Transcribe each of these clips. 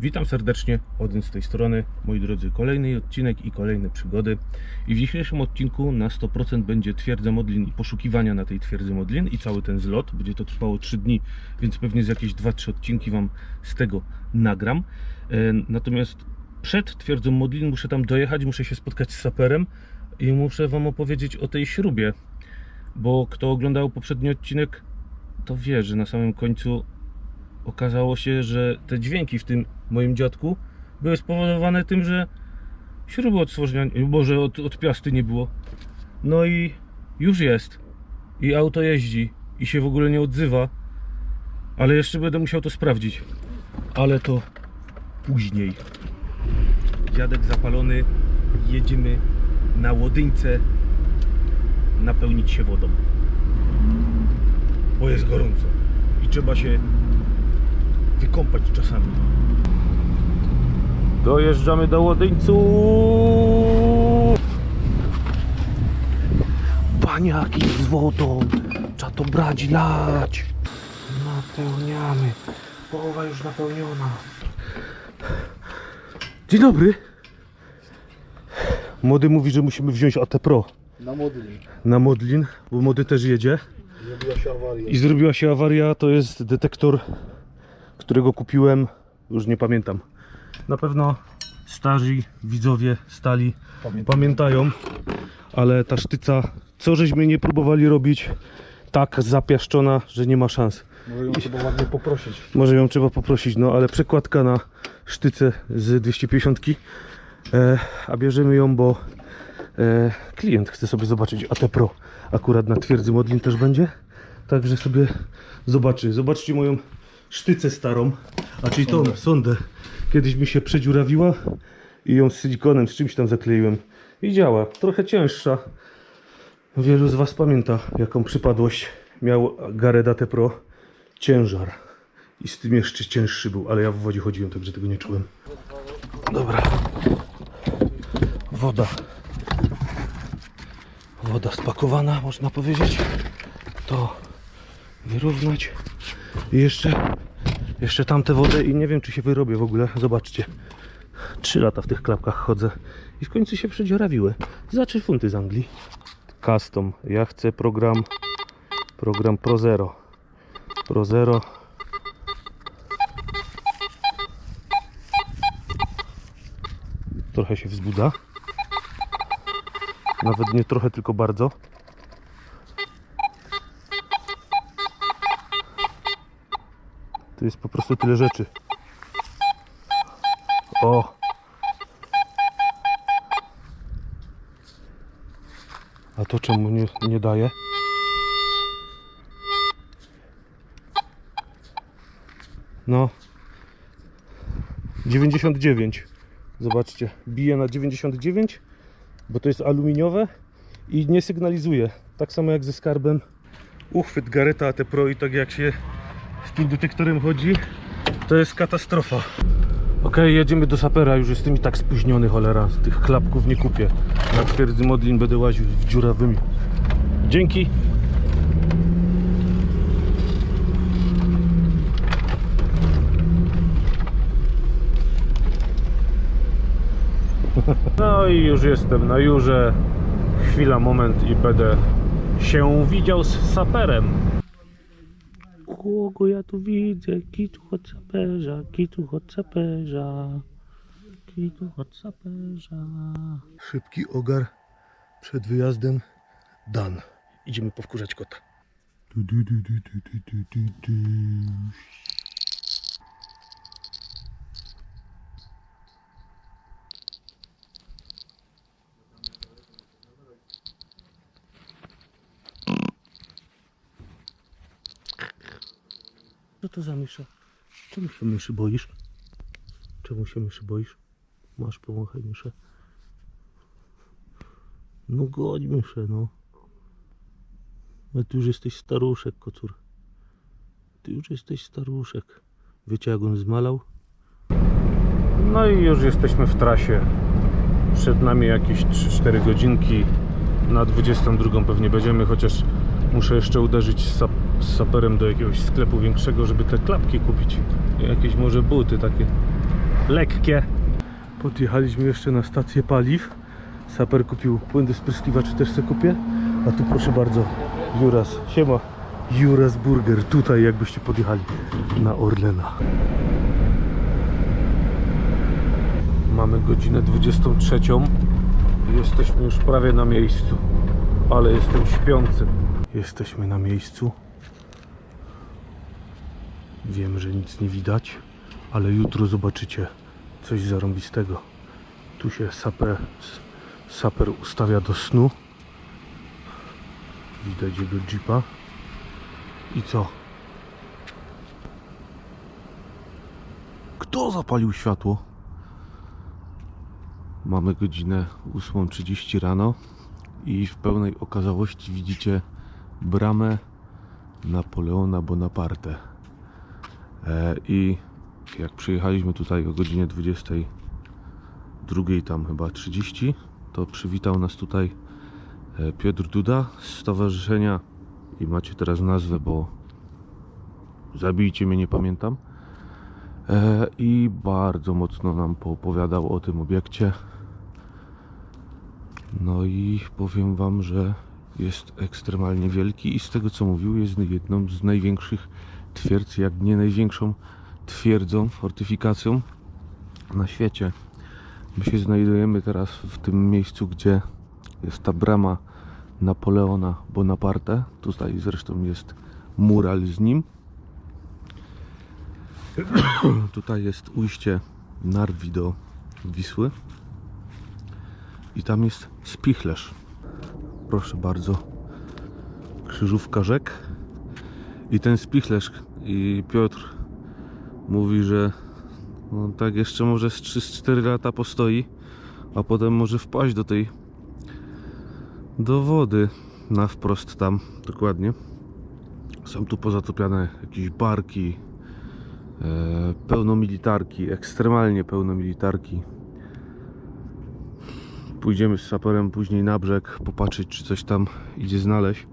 Witam serdecznie, Odyn z tej strony. Moi drodzy, kolejny odcinek i kolejne przygody. I w dzisiejszym odcinku na 100% będzie twierdza Modlin i poszukiwania na tej twierdzy Modlin i cały ten zlot. Będzie to trwało 3 dni, więc pewnie z jakieś 2-3 odcinki Wam z tego nagram. E, Natomiast przed twierdzą Modlin muszę tam dojechać, muszę się spotkać z saperem i muszę Wam opowiedzieć o tej śrubie. Bo kto oglądał poprzedni odcinek, to wie, że na samym końcu okazało się, że te dźwięki w tym moim dziadku były spowodowane tym, że śruby od stworzenia, boże, od, od piasty nie było. No i już jest. I auto jeździ i się w ogóle nie odzywa. Ale jeszcze będę musiał to sprawdzić. Ale to później. Dziadek zapalony. Jedziemy na łodyńce napełnić się wodą. Bo jest gorąco. I trzeba się wykąpać czasami. Dojeżdżamy do Łodyńcu. Paniaki z wodą. Trzeba to brać, lać. Napełniamy. Połowa już napełniona. Dzień dobry. Młody mówi, że musimy wziąć AT Pro Na Modlin. na Modlin, bo młody też jedzie. Zrobiła się awaria. I zrobiła się awaria, to jest detektor, którego kupiłem, już nie pamiętam. Na pewno starzy widzowie stali Pamiętam. pamiętają, ale ta sztyca, co żeśmy nie próbowali robić, tak zapiaszczona, że nie ma szans. Może ją trzeba ładnie poprosić. Może ją trzeba poprosić, no ale przekładka na sztyce z 250, e, a bierzemy ją, bo e, klient chce sobie zobaczyć AT Pro. Akurat na twierdzy Modlin też będzie, także sobie zobaczy. Zobaczcie moją sztycę starą, a czyli tą sondę. Kiedyś mi się przedziurawiła i ją z silikonem, z czymś tam zakleiłem i działa. Trochę cięższa. Wielu z Was pamięta, jaką przypadłość miał Gareth AT Pro. Ciężar. I z tym jeszcze cięższy był, ale ja w wodzie chodziłem, także tego nie czułem. Dobra. Woda. Woda spakowana, można powiedzieć. To wyrównać. I jeszcze, jeszcze tamte wodę i nie wiem, czy się wyrobię w ogóle. Zobaczcie. Trzy lata w tych klapkach chodzę i w końcu się przedziorawiły. Za 3 funty z Anglii. Custom. Ja chcę program, program Pro Zero. Pro Zero. Trochę się wzbudza. Nawet nie trochę, tylko bardzo. Jest po prostu tyle rzeczy. O! A to czemu nie, nie daje? No. 99. Zobaczcie, bije na 99, bo to jest aluminiowe i nie sygnalizuje. Tak samo jak ze skarbem. Uchwyt Gareta AT Pro i tak jak się z tym detektorem chodzi, to jest katastrofa. Ok, jedziemy do sapera, już jestem i tak spóźniony, cholera. Tych klapków nie kupię. Na twierdzy Modlin będę łaził w dziurawymi. Dzięki. No i już jestem na Jurze. Chwila, moment i będę się widział z saperem. Kogo ja tu widzę? Kitu od saperza, kitu od saperza, kitu od saperza. Szybki ogar przed wyjazdem. Dan. Idziemy powkurzać kota. Du, du, du, du, du, du, du, du, Co to za mysza? Czemu się myszy boisz? Czemu się myszy boisz? Masz powąchaj myszę. No godź myszę, no. Ale ty już jesteś staruszek, kocur. Ty już jesteś staruszek. Wiecie jak on zmalał? No i już jesteśmy w trasie. Przed nami jakieś 3-4 godzinki. Na 22 pewnie będziemy, chociaż muszę jeszcze uderzyć z, sap z saperem do jakiegoś sklepu większego, żeby te klapki kupić. Jakieś może buty takie lekkie. Podjechaliśmy jeszcze na stację paliw. Saper kupił płyn do spryskiwaczy, też sobie kupię. A tu proszę bardzo, Juras, siema. Juras Burger, tutaj jakbyście podjechali na Orlena. Mamy godzinę 23. Jesteśmy już prawie na miejscu. Ale jestem śpiący. Jesteśmy na miejscu. Wiem, że nic nie widać, ale jutro zobaczycie coś zarąbistego. Tu się saper, saper ustawia do snu. Widać jego jeepa. I co? Kto zapalił światło? Mamy godzinę 8.30 rano i w pełnej okazałości widzicie bramę Napoleona Bonaparte. E, I jak przyjechaliśmy tutaj o godzinie 22 tam chyba 30, to przywitał nas tutaj e, Piotr Duda z stowarzyszenia i macie teraz nazwę, bo zabijcie mnie, nie pamiętam. E, I bardzo mocno nam poopowiadał o tym obiekcie. No i powiem wam, że jest ekstremalnie wielki i z tego co mówił jest jedną z największych twierdz, jak nie największą twierdzą, fortyfikacją na świecie. My się znajdujemy teraz w tym miejscu, gdzie jest ta brama Napoleona Bonaparte. Tutaj zresztą jest mural z nim. Tutaj jest ujście Narwi do Wisły. I tam jest spichlerz. Proszę bardzo. Krzyżówka rzek. I ten spichlerz i Piotr mówi, że no, tak jeszcze może z 3-4 lata postoi, a potem może wpaść do tej do wody na wprost tam dokładnie. Są tu pozatopiane jakieś barki, e, pełnomilitarki, ekstremalnie pełnomilitarki. Pójdziemy z saperem później na brzeg, popatrzeć czy coś tam idzie znaleźć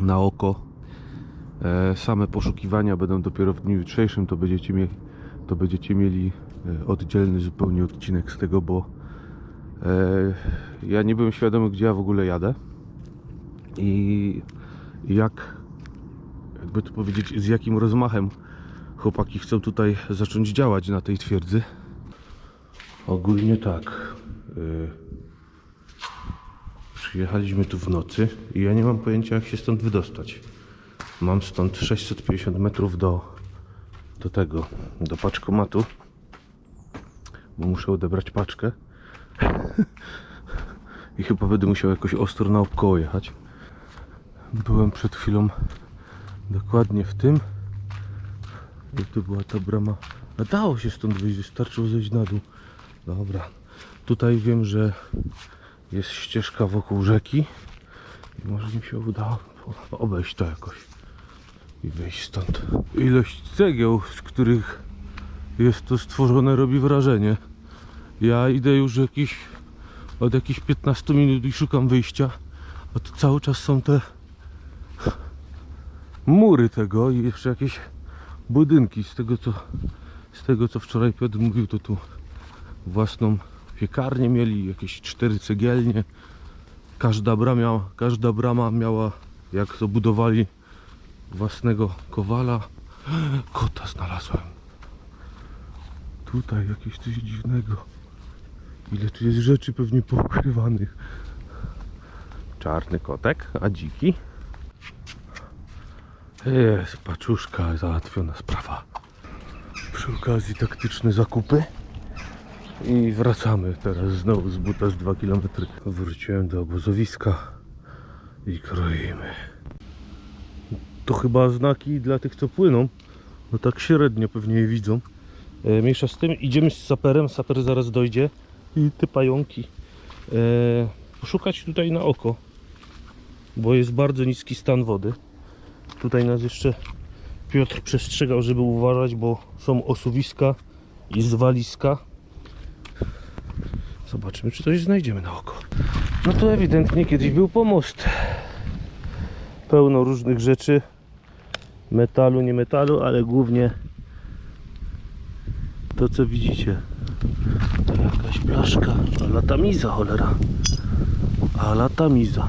na oko. E, same poszukiwania będą dopiero w dniu jutrzejszym, to będziecie mieli, to będziecie mieli e, oddzielny zupełnie odcinek z tego, bo e, ja nie byłem świadomy gdzie ja w ogóle jadę i jak jakby to powiedzieć z jakim rozmachem chłopaki chcą tutaj zacząć działać na tej twierdzy. Ogólnie tak. Przyjechaliśmy tu w nocy i ja nie mam pojęcia jak się stąd wydostać. Mam stąd 650 metrów do, do tego, do paczkomatu, bo muszę odebrać paczkę. I chyba będę musiał jakoś ostro naokoło jechać. Byłem przed chwilą dokładnie w tym. I tu była ta brama. A dało się stąd wyjść, wystarczyło zejść na dół. Dobra. Tutaj wiem, że jest ścieżka wokół rzeki. I może mi się uda obejść to jakoś. I wyjść stąd. Ilość cegieł, z których jest to stworzone, robi wrażenie. Ja idę już jakiś, od jakichś 15 minut i szukam wyjścia. A cały czas są te mury tego i jeszcze jakieś budynki. Z tego co, z tego co wczoraj Piotr mówił, to tu własną piekarnię mieli, jakieś cztery cegielnie. Każda brama, każda brama miała, jak to budowali, własnego kowala. Kota znalazłem. Tutaj jakieś coś dziwnego. Ile tu jest rzeczy pewnie poukrywanych. Czarny kotek, a dziki? Jest paczuszka, załatwiona sprawa. Przy okazji taktyczne zakupy. I wracamy teraz znowu z buta z 2 km. Wróciłem do obozowiska i kroimy. To chyba znaki dla tych, co płyną. No tak średnio pewnie je widzą. E, mniejsza z tym, idziemy z saperem, saper zaraz dojdzie. I te pająki. E, poszukać tutaj na oko, bo jest bardzo niski stan wody. Tutaj nas jeszcze Piotr przestrzegał, żeby uważać, bo są osuwiska i zwaliska. Zobaczymy, czy coś znajdziemy na oko. No to ewidentnie kiedyś był pomost. Pełno różnych rzeczy. Metalu, nie metalu, ale głównie To co widzicie. Jakaś blaszka. A latamiza cholera. A latamiza.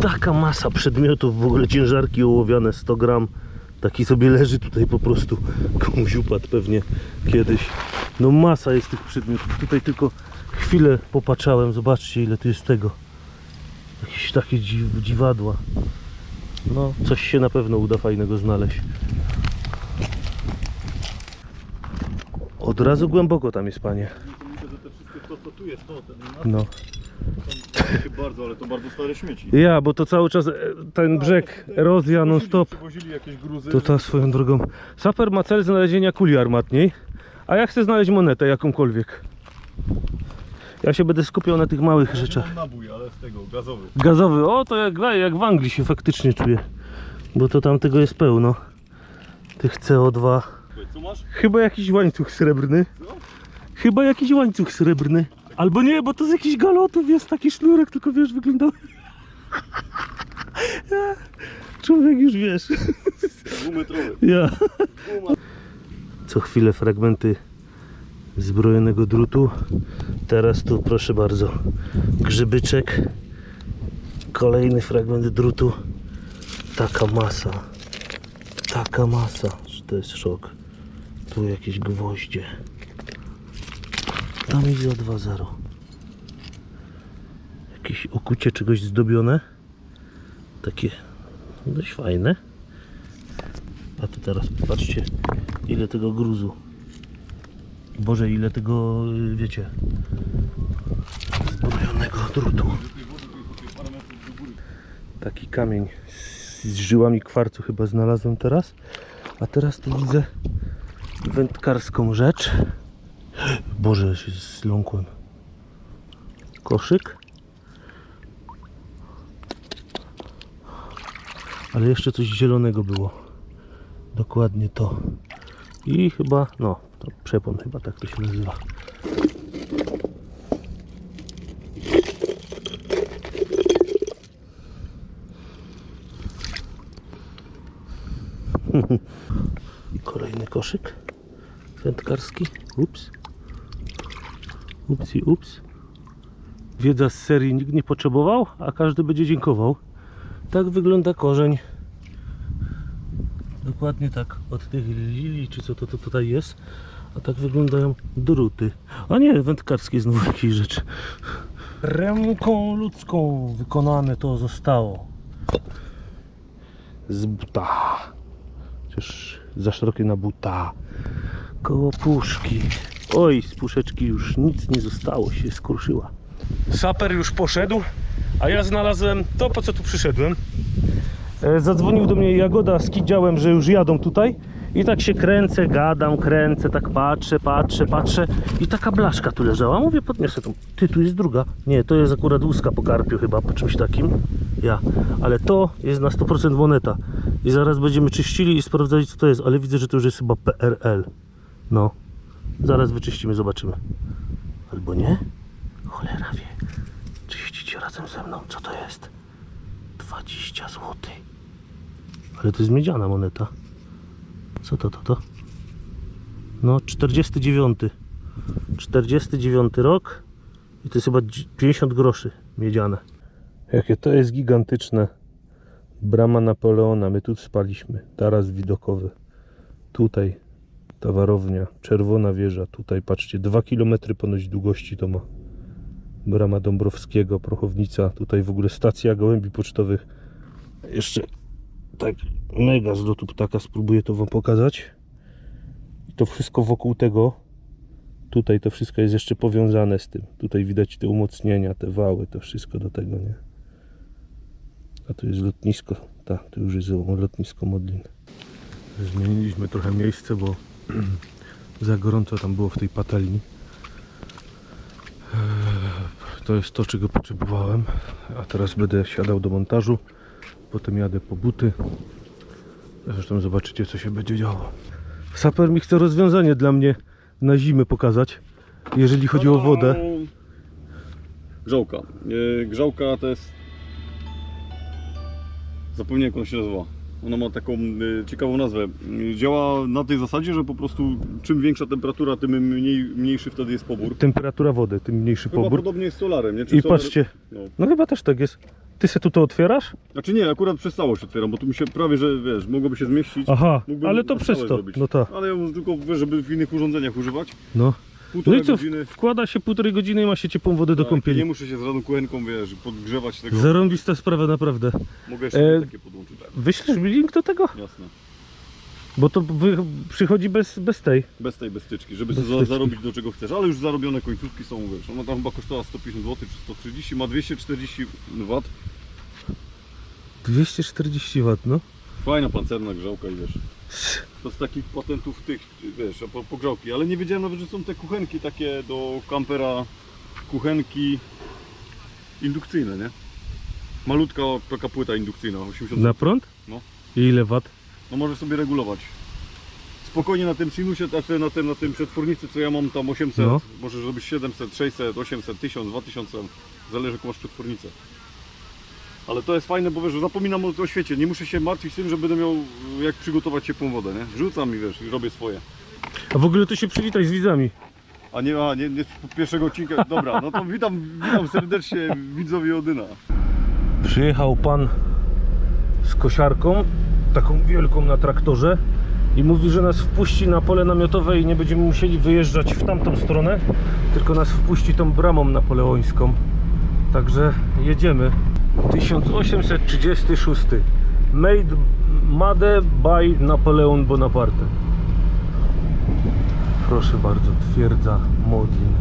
Taka masa przedmiotów, w ogóle ciężarki ołowiane 100 gram. Taki sobie leży tutaj po prostu. Komuś upadł pewnie kiedyś. No masa jest tych przedmiotów. Tutaj tylko chwilę popatrzałem. Zobaczcie ile tu jest tego. Jakieś takie dziw, dziwadła. No, coś się na pewno uda fajnego znaleźć. Od razu głęboko tam jest, panie. Myślę, że to, co tu jest, to No. bardzo, ale to bardzo stare śmieci. Ja, bo to cały czas e, ten brzeg, erozja non stop. To ta swoją drogą. Saper ma cel znalezienia kuli armatniej, a ja chcę znaleźć monetę jakąkolwiek. Ja się będę skupiał na tych małych rzeczach. Nabój, ale z tego, gazowy. Gazowy, o to jak, jak w Anglii się faktycznie czuję. Bo to tam tego jest pełno. Tych CO2. Słuchaj, co masz? Chyba jakiś łańcuch srebrny. Chyba jakiś łańcuch srebrny. Albo nie, bo to z jakichś galotów jest taki sznurek, tylko wiesz, wyglądał. Człowiek już wiesz. Dwumetrowy. Ja. Co chwilę fragmenty zbrojonego drutu. Teraz tu proszę bardzo. Grzybyczek. Kolejny fragment drutu. Taka masa. Taka masa, to jest szok. Tu jakieś gwoździe. Tam idzie 2.0. Jakieś okucie czegoś zdobione. Takie dość fajne. A tu teraz patrzcie, ile tego gruzu. Boże, ile tego, y, wiecie, zbrojonego drutu. Taki kamień z, z żyłami kwarcu chyba znalazłem teraz. A teraz tu widzę wędkarską rzecz. Boże, się zląkłem. Koszyk. Ale jeszcze coś zielonego było. Dokładnie to. I chyba, no, przepon chyba tak to się nazywa. I kolejny koszyk wędkarski. Ups. Ups i ups. Wiedza z serii nikt nie potrzebował, a każdy będzie dziękował. Tak wygląda korzeń. Dokładnie tak, od tych lilii, czy co to, to tutaj jest. A tak wyglądają druty. A nie, wędkarskie znowu jakieś rzeczy. Ręką ludzką wykonane to zostało. Z buta. Chociaż za szerokie na buta. Koło puszki. Oj, z puszeczki już nic nie zostało, się skruszyła. Saper już poszedł, a ja znalazłem to, po co tu przyszedłem. E, Zadzwonił do mnie Jagoda z Kidziałem, że już jadą tutaj. I tak się kręcę, gadam, kręcę, tak patrzę, patrzę, patrzę. I taka blaszka tu leżała. Mówię, podniosę tą. Ty, tu jest druga. Nie, to jest akurat łuska po karpiu chyba, po czymś takim. Ja. Ale to jest na 100% moneta. I zaraz będziemy czyścili i sprawdzali, co to jest. Ale widzę, że to już jest chyba PRL. No. Zaraz wyczyścimy, zobaczymy. Albo nie? Cholera wie. Czyścicie razem ze mną. Co to jest? 20 zł. Ale to jest miedziana moneta. Co to, to, to? No, 49. 49 rok. I to jest chyba dzi- 50 groszy miedziane. Jakie to jest gigantyczne. Brama Napoleona. My tu spaliśmy. Taras widokowy. Tutaj towarownia. Czerwona wieża. Tutaj patrzcie. 2 km ponoć długości to ma. Brama Dąbrowskiego, Prochownica. Tutaj w ogóle stacja gołębi pocztowych. Jeszcze tak mega z lotu ptaka spróbuję to wam pokazać. I to wszystko wokół tego. Tutaj to wszystko jest jeszcze powiązane z tym. Tutaj widać te umocnienia, te wały, to wszystko do tego, nie? A tu jest lotnisko. Tak, to już jest lotnisko Modlin. Zmieniliśmy trochę miejsce, bo za gorąco tam było w tej patelni. To jest to, czego potrzebowałem. A teraz będę siadał do montażu. Potem jadę po buty. Zresztą zobaczycie, co się będzie działo. Saper mi chce rozwiązanie dla mnie na zimę pokazać, jeżeli chodzi o wodę. Grzałka. Yy, Grzałka to jest... Zapomniałem jak ona się nazywa. Ona ma taką y, ciekawą nazwę. Działa na tej zasadzie, że po prostu czym większa temperatura, tym mniej, mniejszy wtedy jest pobór. Temperatura wody, tym mniejszy Chyba pobór. podobnie jest z solarem, nie? Czy I solar- patrzcie, No. no chyba też tak jest. Ty se tu to otwierasz? Znaczy nie, akurat przez całość otwieram, bo tu mi się prawie, że wiesz, mogłoby się zmieścić. Aha, Mógłbym ale to na przez to. zrobić. No tak. Ale ja mówię tylko, wiesz, żeby w innych urządzeniach używać. No. No Półtorej i co, godziny. wkłada się półtorej godziny i ma się ciepłą wodę do Tak, Nie kąpieli. muszę się z radą kuchenką, wiesz, podgrzewać tego. Zarąbista sprawa naprawdę. Mogę jeszcze E, takie podłączyć. Wyślesz mi link do tego? Jasne. Bo to wy, przychodzi bez, bez tej. Bez tej beztyczki, żeby Bez za, styczki. zarobić do czego chcesz, ale już zarobione końcówki są, wiesz, ona tam chyba kosztowała 150 zł czy 130, ma 240 W. 240 W, no. Fajna pancerna grzałka i wiesz. To z takich patentów tych, wiesz, pogrzałki, ale nie wiedziałem nawet, że są te kuchenki takie do kampera, kuchenki indukcyjne, nie? Malutka taka płyta indukcyjna, 80 Na prąd? No. I ile wat? No może sobie regulować. Spokojnie na tym sinusie, znaczy na tym, na tym przetwornicy, co ja mam tam 800, No. może zrobić 700, 600, 800, 1000, 2000, zależy jaką masz przetwornicę. Ale to jest fajne, bo wiesz, że zapominam o, o świecie, nie muszę się martwić tym, że będę miał y, jak przygotować ciepłą wodę, nie? Wrzucam i wiesz, i robię swoje. A w ogóle to się przywitaj z widzami. A nie, a nie, nie z pierwszego odcinka, dobra, no to witam, witam serdecznie widzowie Odyna. Przyjechał pan z kosiarką, taką wielką na traktorze i mówi, że nas wpuści na pole namiotowe i nie będziemy musieli wyjeżdżać w tamtą stronę, tylko nas wpuści tą bramą napoleońską. Także jedziemy. 1836. Made Made by Napoleon Bonaparte. Proszę bardzo, twierdza Modlin.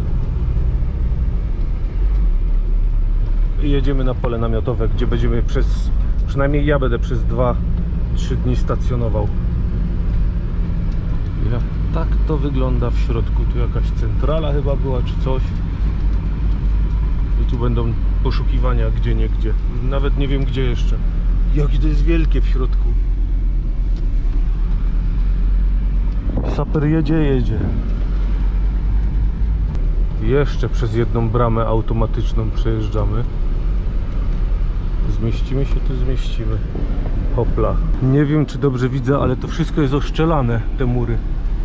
I jedziemy na pole namiotowe, gdzie będziemy przez, przynajmniej ja będę przez 2-3 dni stacjonował. Jak tak to wygląda w środku, tu jakaś centrala chyba była czy coś. I tu będą poszukiwania gdzie nie gdzie. Nawet nie wiem gdzie jeszcze. Jakie to jest wielkie w środku. Saper jedzie, jedzie. Jeszcze przez jedną bramę automatyczną przejeżdżamy. Zmieścimy się tu, zmieścimy. Hopla. Nie wiem, czy dobrze widzę, ale to wszystko jest oszczelane, te mury.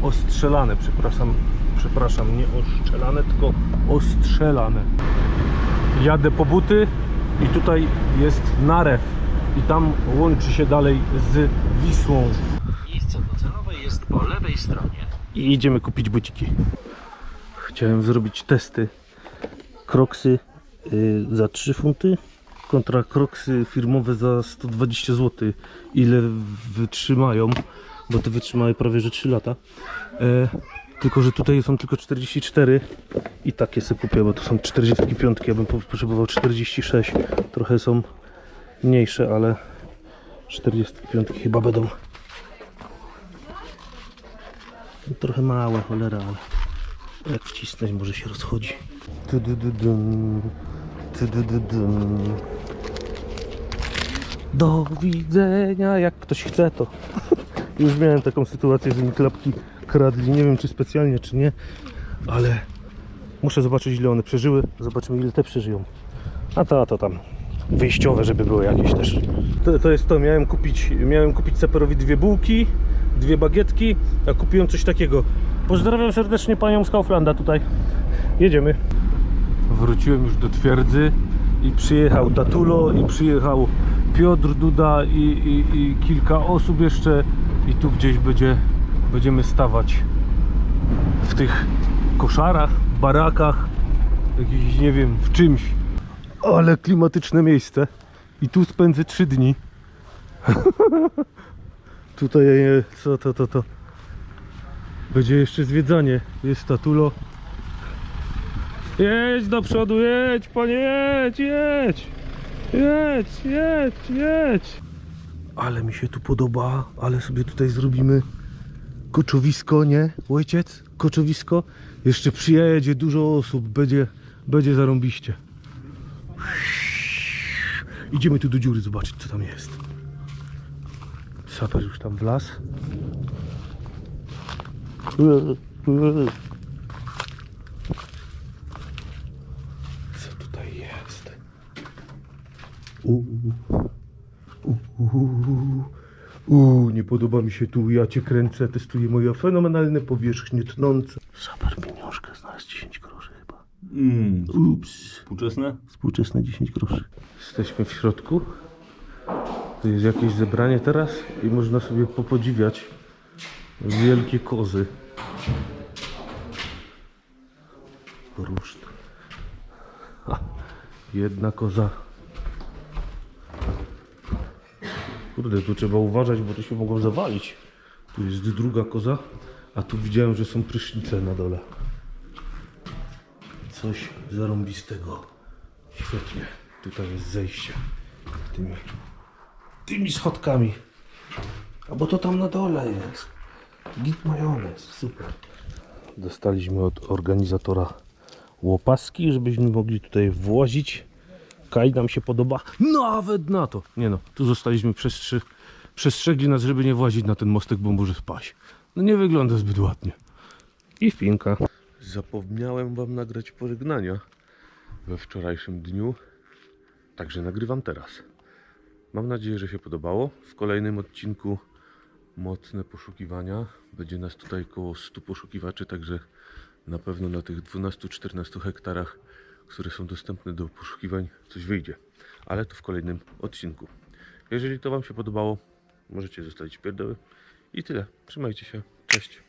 Ostrzelane, przepraszam. Przepraszam, nie oszczelane, tylko ostrzelane. Jadę po buty i tutaj jest narew. I tam łączy się dalej z Wisłą. Miejsce docelowe jest po lewej stronie. i idziemy kupić buciki. Chciałem zrobić testy. Kroksy y, za 3 funty kontra kroksy firmowe za 120 zł. Ile wytrzymają, bo te wytrzymały prawie że 3 lata. E, tylko, że tutaj są tylko 44 i takie sobie kupię, bo to są 45. Ja bym po- potrzebował 46. Trochę są mniejsze, ale 45 chyba będą Trochę małe, cholera, ale jak wcisnąć może się rozchodzi. Tudududum, tudududum. Do widzenia, jak ktoś chce to. Już miałem taką sytuację, że mi klapki kradli, nie wiem czy specjalnie czy nie, ale muszę zobaczyć ile one przeżyły, zobaczymy ile te przeżyją. A to, a to tam wyjściowe, żeby były jakieś też. To, to jest to, miałem kupić, miałem kupić Seperowi dwie bułki, dwie bagietki, a kupiłem coś takiego. Pozdrawiam serdecznie panią z Kauflanda tutaj. Jedziemy. Wróciłem już do twierdzy i przyjechał Tatulo i przyjechał Piotr Duda i, i, i kilka osób jeszcze i tu gdzieś będzie, będziemy stawać w tych koszarach, barakach, jakichś nie wiem w czymś. Ale klimatyczne miejsce. I tu spędzę 3 dni. Tutaj e, co to, to, to. Będzie jeszcze zwiedzanie. Jest tatulo. Jedź do przodu, jedź, panie, jedź, jedź. Jedź, jedź, jedź. Ale mi się tu podoba, ale sobie tutaj zrobimy koczowisko, nie? Ojciec, koczowisko. Jeszcze przyjedzie dużo osób, będzie, będzie zarąbiście. Idziemy tu do dziury zobaczyć co tam jest. Saper już tam wlazł. Co tutaj jest? Uuu. Nie podoba mi się tu, ja cię kręcę, testuję moje fenomenalne powierzchnie tnące. Super pieniążkę znalazł 10 groszy chyba. Mm. Ups. Współczesne? Współczesne 10 groszy. Jesteśmy w środku. To jest jakieś zebranie teraz i można sobie popodziwiać wielkie kozy. Ruszt. Ha, jedna koza. Kurde, tu trzeba uważać, bo to się mogą zawalić. Tu jest druga koza, a tu widziałem, że są prysznice na dole. Coś zarąbistego. Świetnie. Tutaj jest zejście. Tymi, tymi schodkami. A bo to tam na dole jest. Git majonez. Super. Dostaliśmy od organizatora łopaski, żebyśmy mogli tutaj włazić. Kaj nam się podoba. Nawet na to. Nie no, tu zostaliśmy przestrzegli nas, żeby nie włazić na ten mostek, bo może spaść. No nie wygląda zbyt ładnie. I wpinka. Zapomniałem wam nagrać pożegnania we wczorajszym dniu, także nagrywam teraz. Mam nadzieję, że się podobało. W kolejnym odcinku mocne poszukiwania. Będzie nas tutaj około 100 poszukiwaczy, także na pewno na tych 12-14 hektarach, które są dostępne do poszukiwań, coś wyjdzie. Ale to w kolejnym odcinku. Jeżeli to Wam się podobało, możecie zostawić pierdoły. I tyle. Trzymajcie się. Cześć.